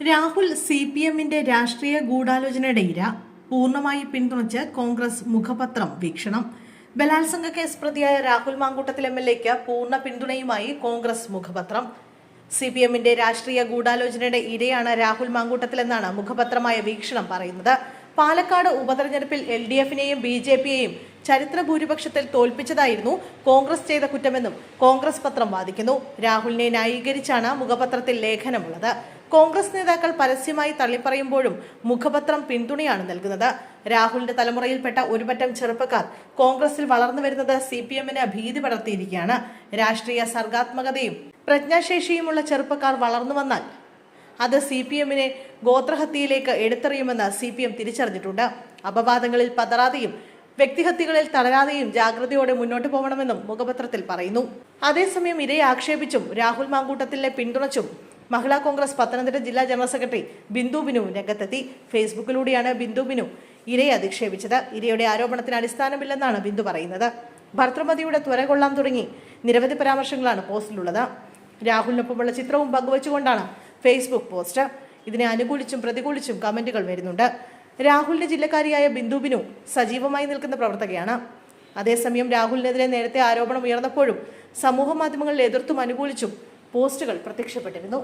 Rahul C P എമ്മിന്റെ രാഷ്ട്രീയ ഗൂഢാലോചനയുടെ ഇര പൂർണമായി പിന്തുണച്ച് കോൺഗ്രസ് മുഖപത്രം വീക്ഷണം. ബലാത്സംഗ കേസ് പ്രതിയായ രാഹുൽ മാങ്കൂട്ടത്തിൽ എം എൽ എക്ക് പൂർണ പിന്തുണയുമായി കോൺഗ്രസ് മുഖപത്രം. സി പി എമ്മിന്റെ രാഷ്ട്രീയ ഗൂഢാലോചനയുടെ ഇരയാണ് രാഹുൽ മാങ്കൂട്ടത്തിൽ എന്നാണ് മുഖപത്രമായ വീക്ഷണം പറയുന്നത്. പാലക്കാട് ഉപതെരഞ്ഞെടുപ്പിൽ എൽ ഡി എഫിനെയും ബി ജെ പിയെയും ചരിത്ര ഭൂരിപക്ഷത്തിൽ തോൽപ്പിച്ചതായിരുന്നു കോൺഗ്രസ് ചെയ്ത കുറ്റമെന്നും കോൺഗ്രസ് പത്രം വാദിക്കുന്നു. രാഹുലിനെ ന്യായീകരിച്ചാണ് മുഖപത്രത്തിൽ ലേഖനമുള്ളത്. കോൺഗ്രസ് നേതാക്കൾ പരസ്യമായി തള്ളിപ്പറയുമ്പോഴും മുഖപത്രം പിന്തുണയാണ് നൽകുന്നത്. രാഹുലിന്റെ തലമുറയിൽപ്പെട്ട ഒരുപറ്റം ചെറുപ്പക്കാർ കോൺഗ്രസിൽ വളർന്നു വരുന്നത് സി പി എമ്മിന് ഭീതി പടർത്തിയിരിക്കുകയാണ്. രാഷ്ട്രീയ സർഗാത്മകതയും പ്രജ്ഞാശേഷിയുമുള്ള ചെറുപ്പക്കാർ വളർന്നു വന്നാൽ അത് സി പി എമ്മിനെ ഗോത്രഹത്യയിലേക്ക് എടുത്തെറിയുമെന്ന് സി പി എം തിരിച്ചറിഞ്ഞിട്ടുണ്ട്. അപവാദങ്ങളിൽ പതറാതെയും വ്യക്തിഹത്യകളിൽ തളരാതെയും ജാഗ്രതയോടെ മുന്നോട്ട് പോകണമെന്നും മുഖപത്രത്തിൽ പറയുന്നു. അതേസമയം ഇരയെ ആക്ഷേപിച്ചും രാഹുൽ മാങ്കൂട്ടത്തിലെ പിന്തുണച്ചും മഹിളാ കോൺഗ്രസ് പത്തനംതിട്ട ജില്ലാ ജനറൽ സെക്രട്ടറി ബിന്ദു ബിനു രംഗത്തെത്തി. ഫേസ്ബുക്കിലൂടെയാണ് ബിന്ദു ബിനു ഇരയെ അധിക്ഷേപിച്ചത്. ഇരയുടെ ആരോപണത്തിന് അടിസ്ഥാനമില്ലെന്നാണ് ബിന്ദു പറയുന്നത്. ഭർത്തൃമതിയുടെ ത്വര കൊള്ളാൻ തുടങ്ങി. നിരവധി പരാമർശങ്ങളാണ് പോസ്റ്റിലുള്ളത്. രാഹുലിനൊപ്പമുള്ള ചിത്രവും പങ്കുവച്ചുകൊണ്ടാണ് ഫേസ്ബുക്ക് പോസ്റ്റ്. ഇതിനെ അനുകൂലിച്ചും പ്രതികൂലിച്ചും കമന്റുകൾ വരുന്നുണ്ട്. രാഹുലിന്റെ ജില്ലക്കാരിയായ ബിന്ദു ബിനു സജീവമായി നിൽക്കുന്ന പ്രവർത്തകയാണ്. അതേസമയം രാഹുലിനെതിരെ നേരത്തെ ആരോപണം ഉയർന്നപ്പോഴും സമൂഹ മാധ്യമങ്ങളിൽ എതിർത്തും അനുകൂലിച്ചും പോസ്റ്റുകൾ പ്രത്യക്ഷപ്പെട്ടിരുന്നു.